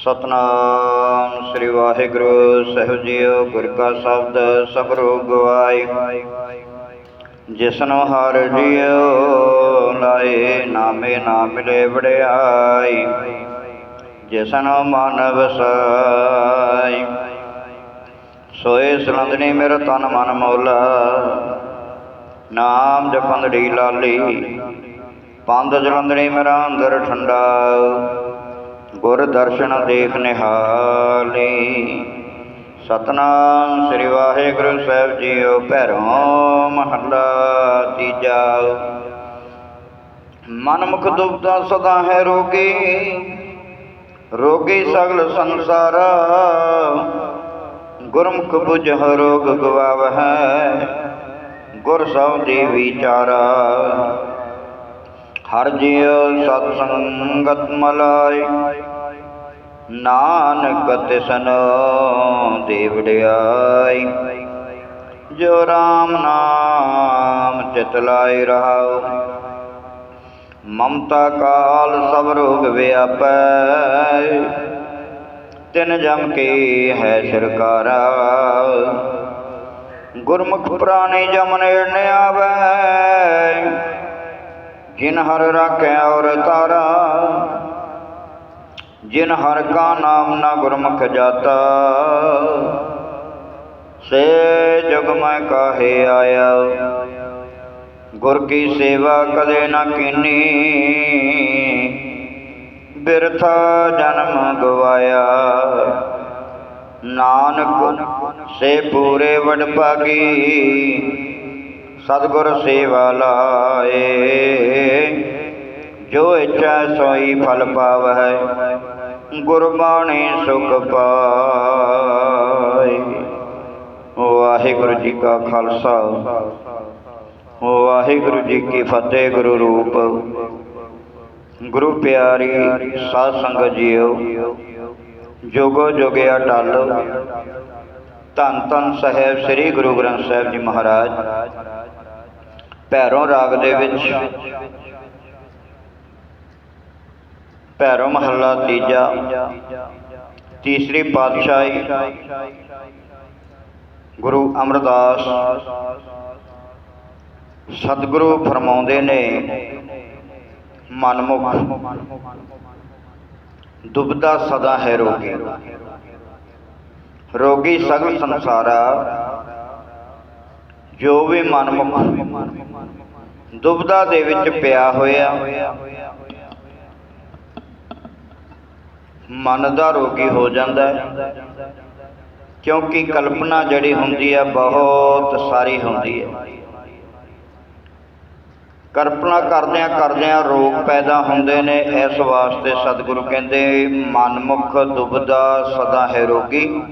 ਸਤਨਾਮ ਸ੍ਰੀ ਵਾਹਿਗੁਰੂ, ਸਾਹਿਬ ਜੀਓ, ਗੁਰ ਕਾ ਸ਼ਬਦ ਸਬਰੋ ਗਵਾਈ ਜਿਸਨੂੰ ਹਰ ਜੀਓ ਲਾਏ, ਨਾਮੇ ਨਾ ਮਿਲੇ ਵਡਿਆਈ। ਜਿਸਨੂੰ ਮਨ ਵਸਾਈ, ਸੋਏ ਸਲੰਦਨੀ ਮੇਰਾ ਤਨ ਮਨ ਮੌਲਾ। ਨਾਮ ਜਪੰਦੜੀ ਲਾਲੀ ਪੰਦ ਜਲੰਦਣੀ ਮੇਰਾ ਅੰਦਰ ਠੰਡਾ। ਗੁਰ ਦਰਸ਼ਨ ਦੇਖ ਨਿਹਾਲੀ। ਸਤਨਾਮ ਸ੍ਰੀ ਵਾਹਿਗੁਰੂ ਸਾਹਿਬ ਜੀਓ, ਭੈਰੋਂ ਮਹੱਲਾ ਤੀਜਾ। ਮਨ ਮੁਖ ਦੁਬਦਾ ਸਦਾ ਹੈ ਰੋਗੀ। ਰੋਗੀ ਸਗਲ ਸੰਸਾਰ। ਗੁਰਮੁਖ ਬੁਝਹ ਰੋਗ ਗਵਾਵ ਹੈ ਗੁਰ ਸਭ ਦੀ ਵਿਚਾਰਾ। ਹਰ ਜਿਉ ਸਤ ਸੰਗਤ ਮਲਾਈ ਨਾਨਕ ਤਿਸਨ ਦੇਵੜਿਆਈ ਜੋ RAM ਨਾਮ ਚਿਤ ਲਾਇ ਰਹਾਉ। ਮਮਤਾ ਕਾਲ ਸਭ ਰੋਗ ਵਿਆਪੈ। ਤਿਨ ਜਮ ਕੀ ਹੈ ਸਰਕਾਰਾ ਗੁਰਮੁਖ ਪ੍ਰਾਣੀ ਜਮ ਨੇੜ ਆਵੈ। ਜਿਨ ਹਰ ਰਾਖਿਆ ਔਰ ਤਾਰਾ। ਜਿਨ ਹਰ ਕਾ ਨਾਮ ਨਾ ਗੁਰਮੁਖ ਜਾਤਾ, ਸੇ ਜਗ ਮੈਂ ਕਾਹੇ ਆਇਆ। ਗੁਰ ਕੀ ਸੇਵਾ ਕਦੇ ਨਾ ਕੀਨੀ, ਬਿਰਥਾ ਜਨਮ ਗਵਾਇਆ। ਨਾਨਕ ਸੇ ਪੂਰੇ ਵਡ ਭਾਗੀ, ਸਤਿਗੁਰ ਸੇਵਾ ਲਾਏ। ਜੋ ਇੱਛਾ ਸੋਈ ਫਲ ਪਾਵੈ ਗੁਰਬਾਣੀ ਸੁਖ ਪਾਏ। ਵਾਹਿਗੁਰੂ ਜੀ ਕਾ ਖਾਲਸਾ। ਵਾਹਿਗੁਰੂ ਜੀ ਕੀ ਫਤਿਹ ਗੁਰੂ ਰੂਪ। ਗੁਰੂ ਪਿਆਰੀ ਸਾਧ ਸੰਗਤ ਜੀਓ, ਜੋਗੋ ਜੋਗਿਆ ਟਲ ਧੰਨ ਧੰਨ ਸਾਹਿਬ ਸ੍ਰੀ ਗੁਰੂ ਗ੍ਰੰਥ ਸਾਹਿਬ ਜੀ ਮਹਾਰਾਜ। ਭੈਰੋਂ ਰਾਗ ਦੇ ਵਿੱਚ ਭੈਰੋਂ ਮਹੱਲਾ ਤੀਜਾ। ਤੀਸਰੀ ਪਾਤਸ਼ਾਹੀ ਗੁਰੂ ਅਮਰਦਾਸ। ਸਤਿਗੁਰੂ ਫਰਮਾਉਂਦੇ ਨੇ, ਮਨਮੁਖ, ਦੁਬਦਾ ਸਦਾ ਹੈ ਰੋਗੀ। ਰੋਗੀ ਸਗਲ ਸੰਸਾਰਾ, ਜੋ ਵੀ ਮਨਮੁਖ ਦੁਬਦਾ ਦੇ ਵਿੱਚ ਪਿਆ ਹੋਇਆ ਮਨ ਦਾ ਰੋਗੀ ਹੋ ਜਾਂਦਾ ਹੈ। ਕਿਉਂਕਿ ਕਲਪਨਾ ਜਿਹੜੀ ਹੁੰਦੀ ਹੈ, ਬਹੁਤ ਸਾਰੀ ਹੁੰਦੀ ਹੈ। ਕਲਪਨਾ ਕਰਦਿਆਂ ਕਰਦਿਆਂ ਰੋਗ ਪੈਦਾ ਹੁੰਦੇ ਨੇ। ਇਸ ਵਾਸਤੇ ਸਤਿਗੁਰੂ ਕਹਿੰਦੇ, ਮਨਮੁਖ ਦੁਬਦਾ ਸਦਾ ਹੈ ਰੋਗੀ।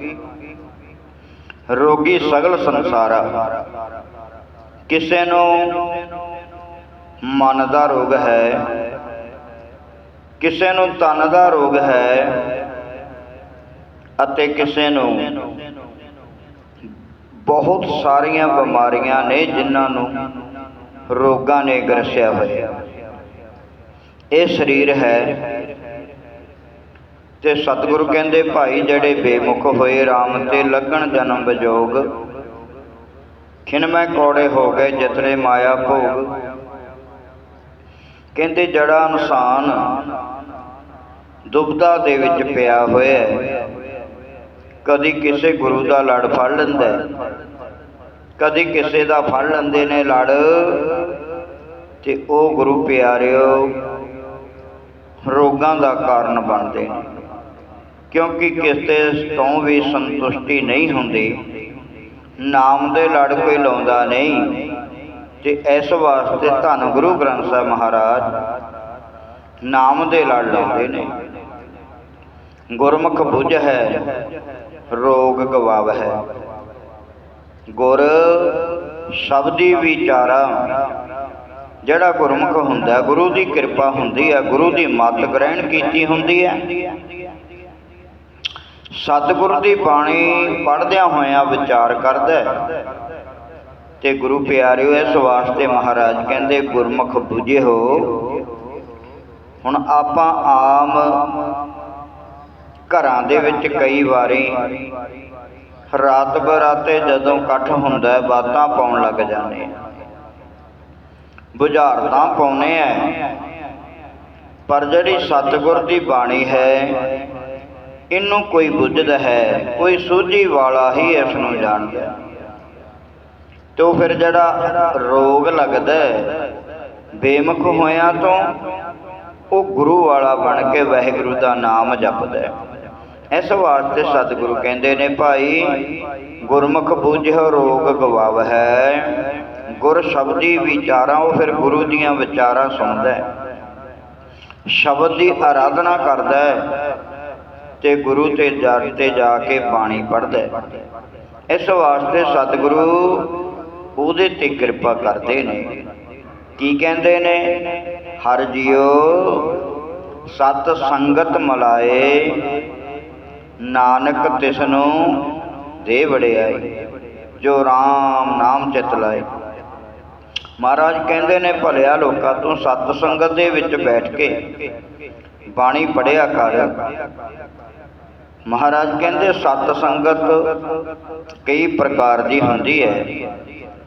ਰੋਗੀ ਸਗਲ ਸੰਸਾਰਾ ਕਿਸੇ ਨੂੰ ਮਨ ਦਾ ਰੋਗ ਹੈ ਕਿਸੇ ਨੂੰ ਤਨ ਦਾ ਰੋਗ ਹੈ ਅਤੇ ਕਿਸੇ ਨੂੰ ਬਹੁਤ ਸਾਰੀਆਂ ਬਿਮਾਰੀਆਂ ਨੇ ਜਿਨ੍ਹਾਂ ਨੂੰ ਰੋਗਾਂ ਨੇ ਗਰਸਿਆ ਹੋਇਆ। ਇਹ ਸਰੀਰ ਹੈ ਤੇ ਸਤਿਗੁਰੂ ਕਹਿੰਦੇ, ਭਾਈ, ਜਿਹੜੇ ਬੇਮੁਖ ਹੋਏ RAM ਤੇ ਲੱਗਣ ਜਨਮ ਵਿਜੋਗ ਖਿਨ ਮੈਂ ਕੋੜੇ ਹੋ ਗਏ, ਜਿਤਨੇ ਮਾਇਆ ਭੋਗ ਕਹਿੰਦੇ ਜੜਾ ਇਨਸਾਨ ਦੁਬਦਾ ਦੇ ਵਿੱਚ ਪਿਆ ਹੋਇਆ ਹੈ। ਕਦੀ ਕਿਸੇ ਗੁਰੂ ਦਾ ਲੜ ਫੜ ਲੈਂਦਾ ਹੈ। ਕਦੀ ਕਿਸੇ ਦਾ ਫੜ ਲੈਂਦੇ ਨੇ ਲੜ। ਤੇ ਉਹ ਗੁਰੂ ਪਿਆਰਿਓ, ਰੋਗਾਂ ਦਾ ਕਾਰਨ ਬਣਦੇ ਨੇ। ਕਿਉਂਕਿ ਕਿਸੇ ਤੋਂ ਵੀ ਸੰਤੁਸ਼ਟੀ ਨਹੀਂ ਹੁੰਦੀ। ਨਾਮ ਦੇ ਲੜ ਕੋਈ ਲਾਉਂਦਾ ਨਹੀਂ। ਤੇ ਇਸ ਵਾਸਤੇ ਧੰਨ ਗੁਰੂ ਗ੍ਰੰਥ ਸਾਹਿਬ ਮਹਾਰਾਜ ਨਾਮ ਦੇ ਲੜ ਲੈਂਦੇ ਨੇ। ਗੁਰਮੁਖ ਬੁਝ ਹੈ, ਰੋਗ ਗਵਾਵ ਹੈ। ਗੁਰ ਸ਼ਬਦੀ ਵਿਚਾਰਾ, ਜਿਹੜਾ ਗੁਰਮੁਖ ਹੁੰਦਾ ਗੁਰੂ ਦੀ ਕਿਰਪਾ ਹੁੰਦੀ ਹੈ, ਗੁਰੂ ਦੀ ਮੱਤ ਗ੍ਰਹਿਣ ਕੀਤੀ ਹੁੰਦੀ ਹੈ। ਸਤਿਗੁਰ ਦੀ ਬਾਣੀ ਪੜ੍ਹਦਿਆਂ ਹੋਇਆਂ ਵਿਚਾਰ ਕਰਦਾ ਤੇ ਗੁਰੂ ਪਿਆਰਿਓ, ਇਸ ਵਾਸਤੇ ਮਹਾਰਾਜ ਕਹਿੰਦੇ, ਗੁਰਮੁਖ ਬੁਝੇ ਹੋ। ਹੁਣ ਆਪਾਂ ਆਮ ਘਰਾਂ ਦੇ ਵਿੱਚ ਕਈ ਵਾਰੀ ਰਾਤ ਬਰਾਤੇ ਜਦੋਂ ਇਕੱਠ ਹੁੰਦਾ ਬਾਤਾਂ ਪਾਉਣ ਲੱਗ ਜਾਂਦੇ ਆ ਬੁਝਾਰਤਾਂ ਪਾਉਨੇ ਐ ਪਰ ਜਿਹੜੀ ਸਤਿਗੁਰ ਦੀ ਬਾਣੀ ਹੈ, ਇਹਨੂੰ ਕੋਈ ਬੁੱਝਦਾ ਹੈ, ਕੋਈ ਸੂਝੀ ਵਾਲਾ ਹੀ ਇਸ ਨੂੰ ਜਾਣਦਾ। ਤੇ ਉਹ ਫਿਰ ਜਿਹੜਾ ਰੋਗ ਲੱਗਦਾ ਬੇਮੁਖ ਹੋਇਆਂ ਤੋਂ ਉਹ ਗੁਰੂ ਵਾਲਾ ਬਣ ਕੇ ਵਾਹਿਗੁਰੂ ਦਾ ਨਾਮ ਜਪਦਾ ਇਸ ਵਾਸਤੇ ਸਤਿਗੁਰੂ ਕਹਿੰਦੇ ਨੇ, ਭਾਈ, ਗੁਰਮੁਖ ਬੂਝਿਓ ਰੋਗ ਗਵਾਵ ਹੈ। ਗੁਰ ਸ਼ਬਦੀ ਵਿਚਾਰਾਂ, ਉਹ ਫਿਰ ਗੁਰੂ ਦੀਆਂ ਵਿਚਾਰਾਂ ਸੁਣਦਾ ਸ਼ਬਦ ਦੀ ਆਰਾਧਨਾ ਕਰਦਾ ਤੇ ਗੁਰੂ ਤੇ ਜਾ ਤੇ ਜਾ ਕੇ ਬਾਣੀ ਪੜ੍ਹਦਾ ਇਸ ਵਾਸਤੇ ਸਤਿਗੁਰੂ ਉਹਦੇ ਤੇ ਕਿਰਪਾ ਕਰਦੇ ਨੇ। ਕੀ ਕਹਿੰਦੇ ਨੇ? ਹਰ ਜੀਓ, ਸਤ ਸੰਗਤ ਮਲਾਏ, ਨਾਨਕ ਤਿਸ ਨੂੰ ਦੇ ਵੜਿਆਈ ਜੋ RAM ਨਾਮ ਚਿਤ ਲਾਏ। ਮਹਾਰਾਜ ਕਹਿੰਦੇ ਨੇ, ਭਲਿਆ ਲੋਕਾਂ, ਤੋਂ ਸਤ ਸੰਗਤ ਦੇ ਵਿੱਚ ਬੈਠ ਕੇ ਬਾਣੀ ਪੜਿਆ ਕਰ। ਮਹਾਰਾਜ ਕਹਿੰਦੇ, ਸਤ ਸੰਗਤ ਕਈ ਪ੍ਰਕਾਰ ਦੀ ਹੁੰਦੀ ਹੈ।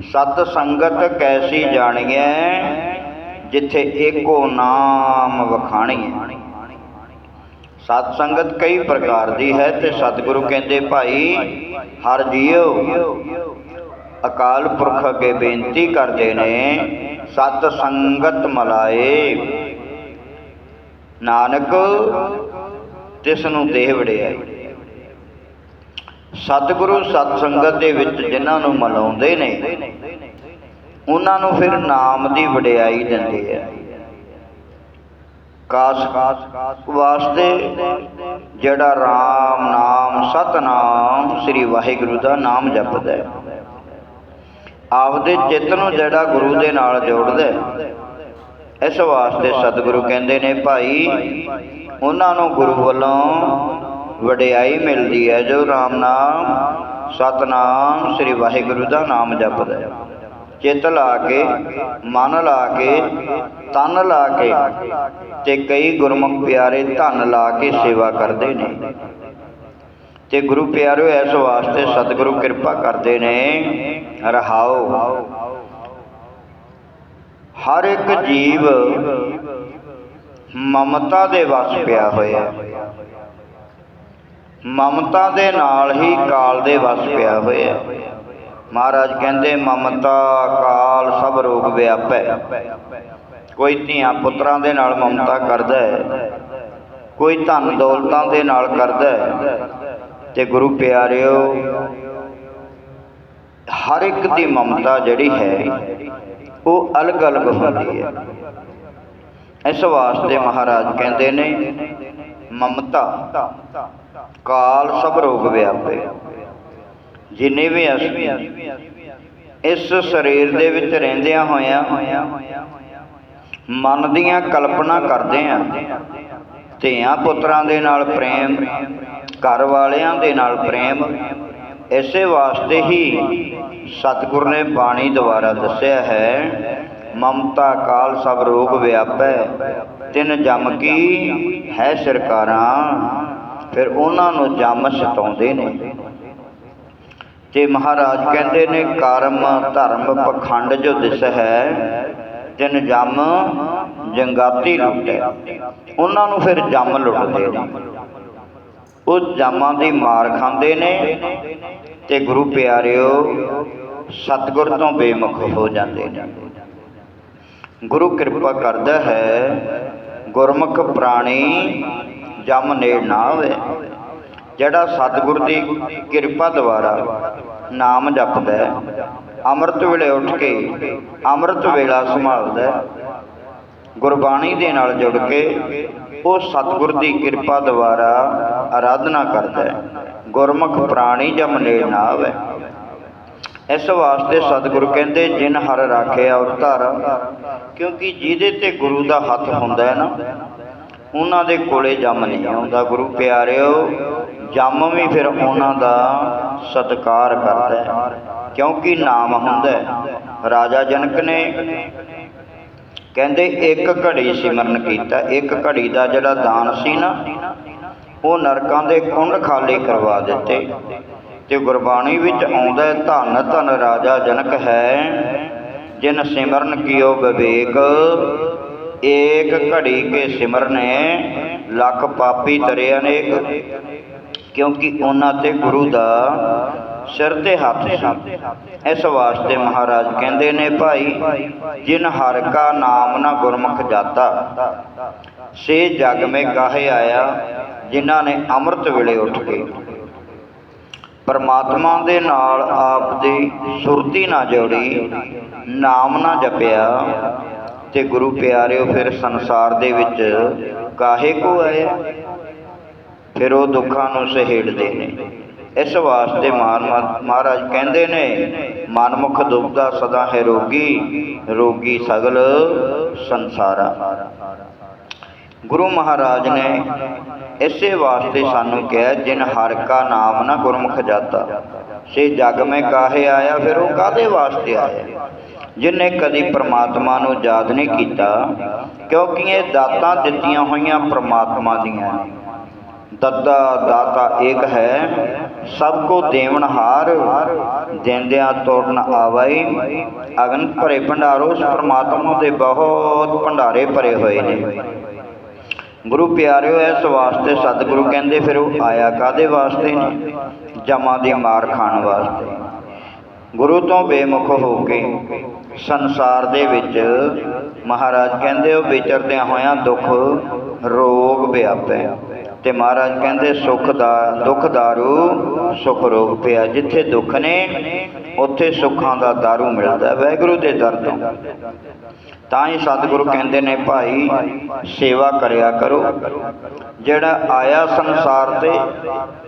ਸਤ ਸੰਗਤ ਕੈਸੀ ਜਾਣੀਐ, ਜਿੱਥੇ ਏਕੋ ਨਾਮ ਵਖਾਣੀਐ। ਸਤ ਸੰਗਤ ਕਈ ਪ੍ਰਕਾਰ ਦੀ ਹੈ ਤੇ ਸਤਿਗੁਰੂ ਕਹਿੰਦੇ, ਭਾਈ, ਹਰ ਜੀਉ ਅਕਾਲ ਪੁਰਖ ਅੱਗੇ ਬੇਨਤੀ ਕਰਦੇ ਨੇ, ਸਤ ਸੰਗਤ ਮਲਾਏ। ਨਾਨਕ ਤਿਸ ਨੂੰ ਦੇਹ ਵੜਿਆ ਸਤਿਗੁਰੂ ਸਤ ਸੰਗਤ ਦੇ ਵਿੱਚ ਜਿਨ੍ਹਾਂ ਨੂੰ ਮਲਾਉਂਦੇ ਨੇ, ਉਹਨਾਂ ਨੂੰ ਫਿਰ ਨਾਮ ਦੀ ਵਡਿਆਈ ਦਿੰਦੇ ਆ। ਕਾਸ ਵਾਸਤੇ ਜਿਹੜਾ RAM ਨਾਮ ਸਤਨਾਮ ਸ੍ਰੀ ਵਾਹਿਗੁਰੂ ਦਾ ਨਾਮ ਜਪਦਾ ਹੈ। ਆਪਦੇ ਚਿੱਤ ਨੂੰ ਜਿਹੜਾ ਗੁਰੂ ਦੇ ਨਾਲ ਜੋੜਦਾ ਹੈ, ਇਸ ਵਾਸਤੇ ਸਤਿਗੁਰੂ ਕਹਿੰਦੇ ਨੇ ਭਾਈ, ਉਹਨਾਂ ਨੂੰ ਗੁਰੂ ਵੱਲੋਂ ਵਡਿਆਈ ਮਿਲਦੀ ਹੈ, ਜੋ RAM ਨਾਮ, ਸਤਨਾਮ ਸ੍ਰੀ ਵਾਹਿਗੁਰੂ ਦਾ ਨਾਮ ਜਪਦਾ ਹੈ। ਚਿੱਤ ਲਾ ਕੇ, ਮਨ ਲਾ ਕੇ, ਤਨ ਲਾ ਕੇ ਤੇ ਕਈ ਗੁਰਮੁਖ ਪਿਆਰੇ ਧਨ ਲਾ ਕੇ ਸੇਵਾ ਕਰਦੇ ਨੇ। ਤੇ ਗੁਰੂ ਪਿਆਰਿਓ ਇਸ ਵਾਸਤੇ ਸਤਿਗੁਰੂ ਕਿਰਪਾ ਕਰਦੇ ਨੇ। ਰਹਾਓ। ਹਰ ਇੱਕ ਜੀਵ ਮਮਤਾ ਦੇ ਵਸ ਪਿਆ ਹੋਇਆ ਮਮਤਾ ਦੇ ਨਾਲ ਹੀ ਕਾਲ ਦੇ ਵਸ ਪਿਆ ਹੋਇਆ। ਮਹਾਰਾਜ ਕਹਿੰਦੇ, ਮਮਤਾ, ਕਾਲ ਸਭ ਰੋਗ ਵਿਆਪੈ। ਕੋਈ ਧੀਆਂ ਪੁੱਤਰਾਂ ਦੇ ਨਾਲ ਮਮਤਾ ਕਰਦਾ ਹੈ। ਕੋਈ ਧਨ ਦੌਲਤਾਂ ਦੇ ਨਾਲ ਕਰਦਾ ਹੈ। ਤੇ ਗੁਰੂ ਪਿਆਰਿਓ, ਹਰ ਇੱਕ ਦੀ ਮਮਤਾ ਜਿਹੜੀ ਹੈ, ਉਹ ਅਲੱਗ-ਅਲੱਗ ਹੁੰਦੀ ਹੈ। ਇਸ ਵਾਸਤੇ ਮਹਾਰਾਜ ਕਹਿੰਦੇ ਨੇ ਮਮਤਾ, ਕਾਲ ਸਭ ਰੋਗ ਵਿਆਪੇ। ਜਿੰਨੇ ਵੀ ਅਸੀਂ, ਇਸ ਸਰੀਰ ਦੇ ਵਿੱਚ ਰਹਿੰਦਿਆਂ ਹੋਇਆਂ, ਮਨ ਦੀਆਂ ਕਲਪਨਾ ਕਰਦੇ ਆਂ ਧੀਆਂ ਪੁੱਤਰਾਂ ਦੇ ਨਾਲ ਪ੍ਰੇਮ, ਘਰ ਵਾਲਿਆਂ ਦੇ ਨਾਲ ਪ੍ਰੇਮ, ਇਸੇ ਵਾਸਤੇ ਹੀ ਸਤਿਗੁਰ ਨੇ ਬਾਣੀ ਦੁਆਰਾ ਦੱਸਿਆ ਹੈ, ਮਮਤਾ ਕਾਲ ਸਭ ਰੋਗ ਵਿਆਪੈ। ਤਿੰਨ ਜਮ ਕੀ ਹੈ ਸਰਕਾਰਾਂ, ਫਿਰ ਉਹਨਾਂ ਨੂੰ ਜਮ ਸਤਾਉਂਦੇ ਨੇ। ਤੇ ਮਹਾਰਾਜ ਕਹਿੰਦੇ ਨੇ, ਕਰਮ, ਧਰਮ, ਪਖੰਡ ਜੋ ਦਿਸ ਹੈ, ਤਿੰਨ ਜਮ ਜੰਗਾਤੀ ਲੁੱਟੇ ਉਹਨਾਂ ਨੂੰ ਫਿਰ ਜੰਮ ਲੁੱਟਦੇ ਨੇ। ਉਹ ਜਾਮਾਂ ਦੀ ਮਾਰ ਖਾਂਦੇ ਨੇ ਤੇ ਗੁਰੂ ਪਿਆਰਿਓ, ਸਤਗੁਰ ਤੋਂ ਬੇਮੁਖ ਹੋ ਜਾਂਦੇ ਨੇ। ਗੁਰੂ ਕਿਰਪਾ ਕਰਦਾ ਹੈ ਗੁਰਮੁਖ ਪ੍ਰਾਣੀ ਜਮ ਨੇੜ ਨਾ ਆਵੇ। ਜਿਹੜਾ ਸਤਿਗੁਰ ਦੀ ਕਿਰਪਾ ਦੁਆਰਾ ਨਾਮ ਜਪਦਾ ਹੈ, ਅੰਮ੍ਰਿਤ ਵੇਲੇ ਉੱਠ ਕੇ ਅੰਮ੍ਰਿਤ ਵੇਲਾ ਸੰਭਾਲਦਾ ਹੈ, ਗੁਰਬਾਣੀ ਦੇ ਨਾਲ ਜੁੜ ਕੇ ਉਹ ਸਤਿਗੁਰ ਦੀ ਕਿਰਪਾ ਦੁਆਰਾ ਆਰਾਧਨਾ ਕਰਦਾ ਹੈ, ਗੁਰਮੁਖ ਪ੍ਰਾਣੀ ਜਮ ਨੇੜ ਨਾ ਆਵੇ। ਇਸ ਵਾਸਤੇ ਸਤਿਗੁਰੂ ਕਹਿੰਦੇ, ਜਿਨ ਹਰ ਰਾਖਿਆ ਅਵਤਾਰ ਕਿਉਂਕਿ ਜਿਹਦੇ ਤੇ ਗੁਰੂ ਦਾ ਹੱਥ ਹੁੰਦਾ ਹੈ ਨਾ, ਉਹਨਾਂ ਦੇ ਕੋਲੇ ਜੰਮ ਨਹੀਂ ਆਉਂਦਾ। ਗੁਰੂ ਪਿਆਰਿਓ, ਜੰਮ ਵੀ ਫਿਰ ਉਹਨਾਂ ਦਾ ਸਤਿਕਾਰ ਕਰਦਾ ਕਿਉਂਕਿ ਨਾਮ ਹੁੰਦਾ ਰਾਜਾ ਜਨਕ ਨੇ ਕਹਿੰਦੇ, ਇੱਕ ਘੜੀ ਸਿਮਰਨ ਕੀਤਾ। ਇੱਕ ਘੜੀ ਦਾ ਜਿਹੜਾ ਦਾਨ ਸੀ ਨਾ, ਉਹ ਨਰਕਾਂ ਦੇ ਕੁੰਡ ਖਾਲੀ ਕਰਵਾ ਦਿੱਤੇ। ਤੇ ਗੁਰਬਾਣੀ ਵਿੱਚ ਆਉਂਦਾ ਹੈ, ਧੰਨ ਧੰਨ ਰਾਜਾ ਜਨਕ ਹੈ ਜਿਨ ਸਿਮਰਨ ਕੀਓ ਵਿਵੇਕ ਏਕ ਘੜੀ ਕੇ ਸਿਮਰਨੇ ਲੱਖ ਪਾਪੀ ਤਰੇ ਅਨੇਕ ਕਿਉਂਕਿ ਉਹਨਾਂ ਤੇ ਗੁਰੂ ਦਾ ਸਿਰ ਤੇ ਹੱਥ ਸੀ। ਇਸ ਵਾਸਤੇ ਮਹਾਰਾਜ ਕਹਿੰਦੇ ਨੇ ਭਾਈ ਜਿਨ ਹਰ ਕਾ ਨਾਮ ਨਾ ਗੁਰਮੁਖ ਜਾਤਾ ਸੇ ਜਗ ਮੇ ਕਾਹੇ ਆਇਆ ਜਿਨ੍ਹਾਂ ਨੇ ਅੰਮ੍ਰਿਤ ਵੇਲੇ ਉੱਠ ਕੇ ਪਰਮਾਤਮਾ ਦੇ ਨਾਲ ਆਪ ਦੀ ਸੁਰਤੀ ਨਾ ਜੋੜੀ, ਨਾਮ ਨਾ ਜਪਿਆ ਤੇ ਗੁਰੂ ਪਿਆਰਿਓ, ਫਿਰ ਸੰਸਾਰ ਦੇ ਵਿੱਚ ਕਾਹੇ ਕੋ ਆਇਆ ਫਿਰ ਉਹ ਦੁੱਖਾਂ ਨੂੰ ਸਹੇੜਦੇ ਨੇ। ਇਸ ਵਾਸਤੇ ਮਹਾਨ ਮਹਾਰਾਜ ਕਹਿੰਦੇ ਨੇ, ਮਨਮੁਖ ਦੁਬਦਾ ਸਦਾ ਹੈ ਰੋਗੀ ਰੋਗੀ ਸਗਲ ਸੰਸਾਰਾ। ਗੁਰੂ ਮਹਾਰਾਜ ਨੇ ਇਸੇ ਵਾਸਤੇ ਸਾਨੂੰ ਕਿਹਾ, ਜਿਨ ਹਰ ਕਾ ਨਾਮ ਨਾ ਗੁਰਮੁਖ ਜਾਤਾ, ਸੇ ਜਗ ਮੈਂ ਕਾਹੇ ਆਇਆ, ਫਿਰ ਉਹ ਕਾਦੇ ਵਾਸਤੇ ਆਇਆ? ਜਿਨੇ ਕਦੀ ਪ੍ਰਮਾਤਮਾ ਨੂੰ ਯਾਦ ਨਹੀਂ ਕੀਤਾ, ਕਿਉਂਕਿ ਇਹ ਦਾਤਾਂ ਦਿੱਤੀਆਂ ਹੋਈਆਂ ਪ੍ਰਮਾਤਮਾ ਦੀਆਂ ਨੇ। ਦੱਦਾ ਦਾਤਾ ਏਕ ਹੈ, ਸਭ ਕੋ ਦੇਵਨਹਾਰ ਦੇਂਦਿਆਂ ਤੋੜਨ ਆਵਾਈ, ਅਗਨ ਭਰੇ ਭੰਡਾਰੋ, ਉਸ ਪ੍ਰਮਾਤਮਾ ਦੇ ਬਹੁਤ ਭੰਡਾਰੇ ਭਰੇ ਹੋਏ ਨੇ। ਗੁਰੂ ਪਿਆਰਿਓ, ਇਸ ਵਾਸਤੇ ਸਤਿਗੁਰੂ ਕਹਿੰਦੇ ਫਿਰ ਉਹ ਆਇਆ ਕਾਦੇ ਵਾਸਤੇ? ਨੇ ਜਮਾਂ ਦੀ ਮਾਰ ਖਾਣ ਵਾਸਤੇ। ਗੁਰੂ ਤੋਂ ਬੇਮੁਖ ਹੋ ਕੇ ਸੰਸਾਰ ਦੇ ਵਿੱਚ ਮਹਾਰਾਜ ਕਹਿੰਦੇ ਉਹ ਵਿਚਰਦਿਆਂ ਹੋਇਆਂ ਦੁੱਖ, ਰੋਗ ਵਿਆਪੇ। ਤੇ ਮਹਾਰਾਜ ਕਹਿੰਦੇ, ਸੁਖ ਦਾ, ਦੁੱਖ ਦਾਰੂ, ਸੁਖ ਰੋਗ ਪਿਆ। ਜਿੱਥੇ ਦੁੱਖ ਨੇ, ਉੱਥੇ ਸੁੱਖਾਂ ਦਾ ਦਾਰੂ ਮਿਲਦਾ। ਵਾਹਿਗੁਰੂ ਦੇ ਦਰ ਤੋਂ। ਤਾਂ ਹੀ ਸਤਿਗੁਰੂ ਕਹਿੰਦੇ ਨੇ ਭਾਈ ਸੇਵਾ ਕਰਿਆ ਕਰੋ। ਜਿਹੜਾ ਆਇਆ ਸੰਸਾਰ ਤੇ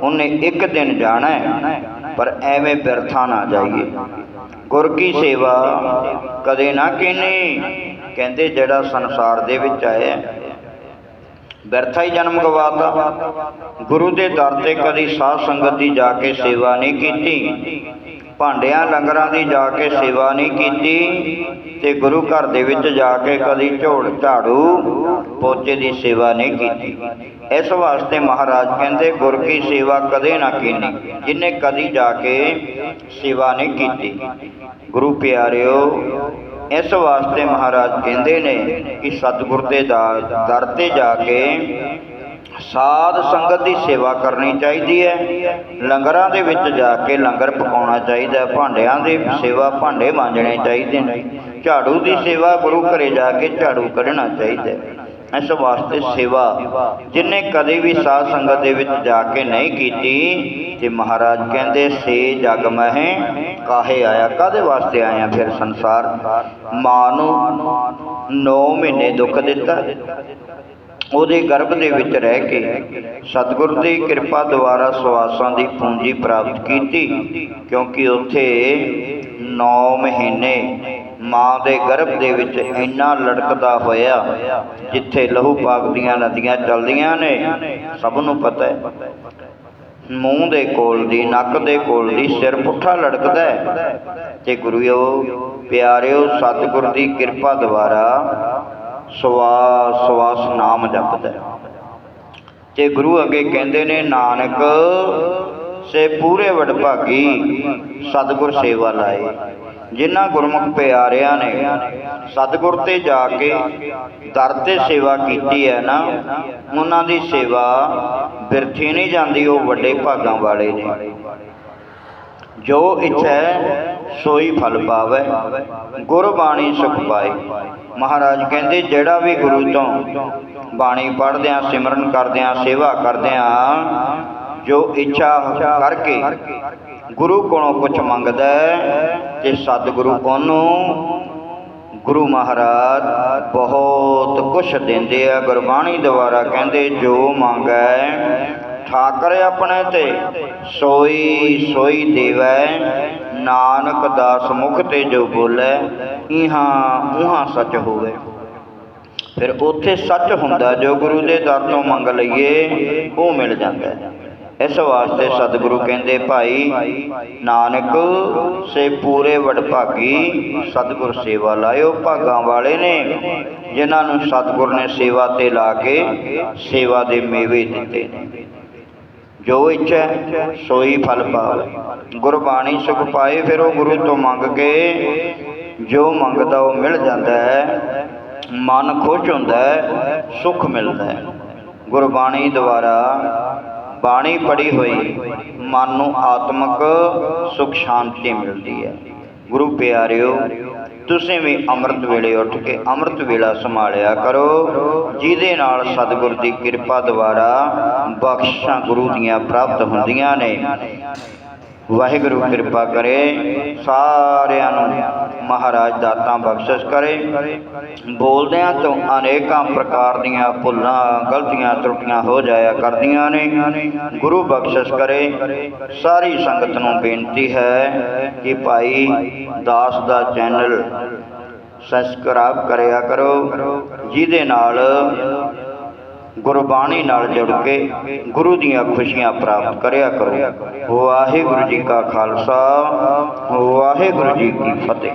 ਉਹਨੇ ਇੱਕ ਦਿਨ ਜਾਣਾ ਹੈ, ਪਰ ਐਵੇਂ ਬਿਰਥਾ ਨਾ ਜਾਈਏ। ਗੁਰ ਕੀ ਸੇਵਾ ਕਦੇ ਨਾ ਕੀਨੀ? ਕਹਿੰਦੇ ਜਿਹੜਾ ਸੰਸਾਰ ਦੇ ਵਿੱਚ ਆਇਆ ਬਿਰਥਾ ਹੀ ਜਨਮ ਗਵਾਤਾ। ਗੁਰੂ ਦੇ ਦਰ ਤੇ ਕਦੀ ਸਾਧ ਸੰਗਤ ਦੀ ਜਾ ਕੇ ਸੇਵਾ ਨਹੀਂ ਕੀਤੀ। ਭਾਂਡਿਆਂ ਲੰਗਰਾਂ ਦੀ ਜਾ ਕੇ ਸੇਵਾ ਨਹੀਂ ਕੀਤੀ ਤੇ ਗੁਰੂ ਘਰ ਦੇ ਵਿੱਚ ਜਾ ਕੇ ਕਦੀ ਝੋੜ ਝਾੜੂ ਪੋਚੇ ਦੀ ਸੇਵਾ ਨਹੀਂ ਕੀਤੀ। ਇਸ ਵਾਸਤੇ ਮਹਾਰਾਜ ਕਹਿੰਦੇ, ਗੁਰ ਕੀ ਸੇਵਾ ਕਦੇ ਨਾ ਕੀਤੀ ਜਿਨੇ ਕਦੀ ਜਾ ਕੇ ਸੇਵਾ ਨਹੀਂ ਕੀਤੀ। ਗੁਰੂ ਪਿਆਰਿਓ, ਇਸ ਵਾਸਤੇ ਮਹਾਰਾਜ ਕਹਿੰਦੇ ਨੇ ਕਿ ਸਤਿਗੁਰ ਦੇ ਦਾ- ਦਰ ਤੇ ਜਾ ਕੇ ਸਾਧ ਸੰਗਤ ਦੀ ਸੇਵਾ ਕਰਨੀ ਚਾਹੀਦੀ ਹੈ। ਲੰਗਰਾਂ ਦੇ ਵਿੱਚ ਜਾ ਕੇ ਲੰਗਰ ਪਕਾਉਣਾ ਚਾਹੀਦਾ ਭਾਂਡਿਆਂ ਦੀ ਸੇਵਾ ਭਾਂਡੇ ਮਾਂਜਣੇ ਚਾਹੀਦੇ ਨੇ। ਝਾੜੂ ਦੀ ਸੇਵਾ ਗੁਰੂ ਘਰੇ ਜਾ ਕੇ ਝਾੜੂ ਕੱਢਣਾ ਚਾਹੀਦਾ ਇਸ ਵਾਸਤੇ ਸੇਵਾ ਜਿਨੇ ਕਦੇ ਵੀ ਸਾਧ ਸੰਗਤ ਦੇ ਵਿੱਚ ਜਾ ਕੇ ਨਹੀਂ ਕੀਤੀ, ਤੇ ਮਹਾਰਾਜ ਕਹਿੰਦੇ, ਸੇ ਜਗ ਮਹਿ, ਕਾਹੇ ਆਇਆ ਕਾਦੇ ਵਾਸਤੇ ਆਇਆ ਫਿਰ ਸੰਸਾਰ? ਮਾਂ ਨੂੰ 9 ਮਹੀਨੇ ਦੁੱਖ ਦਿੱਤਾ। ਉਹਦੇ ਗਰਭ ਦੇ ਵਿੱਚ ਰਹਿ ਕੇ ਸਤਿਗੁਰ ਦੀ ਕਿਰਪਾ ਦੁਆਰਾ ਸਵਾਸਾਂ ਦੀ ਪੂੰਜੀ ਪ੍ਰਾਪਤ ਕੀਤੀ, ਕਿਉਂਕਿ ਉੱਥੇ 9 ਮਹੀਨੇ ਮਾਂ ਦੇ ਗਰਭ ਦੇ ਵਿੱਚ ਇੰਨਾ ਲੜਕਦਾ ਹੋਇਆ, ਜਿੱਥੇ ਲਹੂ ਪਾਕ ਦੀਆਂ ਨਦੀਆਂ ਚੱਲਦੀਆਂ ਨੇ, ਸਭ ਨੂੰ ਪਤਾ ਹੈ। ਮੂੰਹ ਦੇ ਕੋਲ ਦੀ, ਨੱਕ ਦੇ ਕੋਲ ਦੀ ਸਿਰ ਪੁੱਠਾ ਲੜਕਦਾ ਹੈ। ਤੇ ਗੁਰੂਓ, ਪਿਆਰਿਓ, ਸਤਿਗੁਰ ਦੀ ਕਿਰਪਾ ਦੁਆਰਾ ਸਵਾਸ ਸਵਾਸ ਨਾਮ ਜਪਦਾ ਤੇ ਗੁਰੂ ਅੱਗੇ ਕਹਿੰਦੇ ਨੇ, ਨਾਨਕ, ਸੇ ਪੂਰੇ ਵਡਭਾਗੀ ਸਤਿਗੁਰ ਸੇਵਾ ਲਾਏ। ਜਿਨ੍ਹਾਂ ਗੁਰਮੁਖ ਪਿਆਰਿਆਂ ਨੇ ਸਤਿਗੁਰ ਤੇ ਜਾ ਕੇ ਦਰ ਤੇ ਸੇਵਾ ਕੀਤੀ ਹੈ ਨਾ, ਉਹਨਾਂ ਦੀ ਸੇਵਾ ਬਿਰਥੀ ਨਹੀਂ ਜਾਂਦੀ, ਉਹ ਵੱਡੇ ਭਾਗਾਂ ਵਾਲੇ ਨੇ। ਜੋ ਇੱਛਾ ਸੋਈ ਫਲ ਪਾਵੇ, ਗੁਰਬਾਣੀ ਸੁਖ ਪਾਏ। ਮਹਾਰਾਜ ਕਹਿੰਦੇ, ਜਿਹੜਾ ਵੀ ਗੁਰੂ ਤੋਂ ਬਾਣੀ ਪੜ੍ਹਦਿਆਂ, ਸਿਮਰਨ ਕਰਦਿਆਂ, ਸੇਵਾ ਕਰਦਿਆਂ, ਜੋ ਇੱਛਾ ਕਰਕੇ ਗੁਰੂ ਕੋਲੋਂ ਕੁਝ ਮੰਗਦਾ ਤੇ ਸਤਿਗੁਰੂ ਉਹਨੂੰ ਗੁਰੂ ਮਹਾਰਾਜ ਬਹੁਤ ਕੁਛ ਦਿੰਦੇ ਆ। ਗੁਰਬਾਣੀ ਦੁਆਰਾ ਕਹਿੰਦੇ, ਜੋ ਮੰਗੈ, ਠਾਕਰ ਆਪਣੇ ਤੇ ਸੋਈ ਸੋਈ ਦੇਵੈ। ਨਾਨਕ ਦਾਸ ਮੁਖ ਤੇ ਜੋ ਬੋਲੇ, ਇਹਾਂ ਉਹਾਂ ਸੱਚ ਹੋਵੇ। ਫਿਰ ਉੱਥੇ ਸੱਚ ਹੁੰਦਾ, ਜੋ ਗੁਰੂ ਦੇ ਦਰ ਤੋਂ ਮੰਗ ਲਈਏ, ਉਹ ਮਿਲ ਜਾਂਦਾ ਹੈ। ਇਸ ਵਾਸਤੇ ਸਤਿਗੁਰੂ ਕਹਿੰਦੇ, ਭਾਈ, ਨਾਨਕ, ਸੇ ਪੂਰੇ ਵਡਭਾਗੀ ਸਤਿਗੁਰ ਸੇਵਾ ਲਾਇਓ। ਭਾਗਾਂ ਵਾਲੇ ਨੇ, ਜਿਨ੍ਹਾਂ ਨੂੰ ਸਤਿਗੁਰ ਨੇ ਸੇਵਾ ਤੇ ਲਾ ਕੇ ਸੇਵਾ ਦੇ ਮੇਵੇ ਦਿੱਤੇ ਨੇ। ਜੋ ਇੱਛਾ, ਸੋਈ ਫਲ ਪਾਵੇ ਗੁਰਬਾਣੀ ਸੁਖ ਪਾਏ ਫਿਰ ਉਹ ਗੁਰੂ ਤੋਂ ਮੰਗ ਕੇ ਜੋ ਮੰਗਦਾ ਉਹ ਮਿਲ ਜਾਂਦਾ ਹੈ। ਮਨ ਖੁਸ਼ ਹੁੰਦਾ ਹੈ, ਸੁਖ ਮਿਲਦਾ ਹੈ। ਗੁਰਬਾਣੀ ਦੁਆਰਾ ਬਾਣੀ ਪੜੀ ਹੋਈ ਮਨ ਨੂੰ ਆਤਮਿਕ ਸੁਖ ਸ਼ਾਂਤੀ ਮਿਲਦੀ ਹੈ। ਗੁਰੂ ਪਿਆਰਿਓ ਤੁਸੀਂ ਵੀ ਅੰਮ੍ਰਿਤ ਵੇਲੇ ਉੱਠ ਕੇ ਅੰਮ੍ਰਿਤ ਵੇਲਾ ਸੰਭਾਲਿਆ ਕਰੋ, ਜਿਹਦੇ ਨਾਲ ਸਤਿਗੁਰ ਦੀ ਕਿਰਪਾ ਦੁਆਰਾ ਬਖਸ਼ਾਂ ਗੁਰੂ ਦੀਆਂ ਪ੍ਰਾਪਤ ਹੁੰਦੀਆਂ ਨੇ। ਵਾਹਿਗੁਰੂ ਕਿਰਪਾ ਕਰੇ ਸਾਰਿਆਂ ਨੂੰ। ਮਹਾਰਾਜ ਦਾਤਾਂ ਬਖਸ਼ਿਸ਼ ਕਰੇ। ਬੋਲਦਿਆਂ ਤੋਂ ਅਨੇਕਾਂ ਪ੍ਰਕਾਰ ਦੀਆਂ ਭੁੱਲਾਂ, ਗਲਤੀਆਂ, ਤਰੁੱਟੀਆਂ ਹੋ ਜਾਇਆ ਕਰਦੀਆਂ ਨੇ। ਗੁਰੂ ਬਖਸ਼ਿਸ਼ ਕਰੇ। ਸਾਰੀ ਸੰਗਤ ਨੂੰ ਬੇਨਤੀ ਹੈ ਕਿ ਭਾਈ ਦਾਸ ਦਾ ਚੈਨਲ ਸਬਸਕ੍ਰਾਈਬ ਕਰਿਆ ਕਰੋ, ਜਿਹਦੇ ਨਾਲ ਗੁਰਬਾਣੀ ਨਾਲ ਜੁੜ ਕੇ ਗੁਰੂ ਦੀਆਂ ਖੁਸ਼ੀਆਂ ਪ੍ਰਾਪਤ ਕਰਿਆ ਕਰੋ। ਵਾਹਿਗੁਰੂ ਜੀ ਕਾ ਖਾਲਸਾ, ਵਾਹਿਗੁਰੂ ਜੀ ਕੀ ਫਤਿਹ।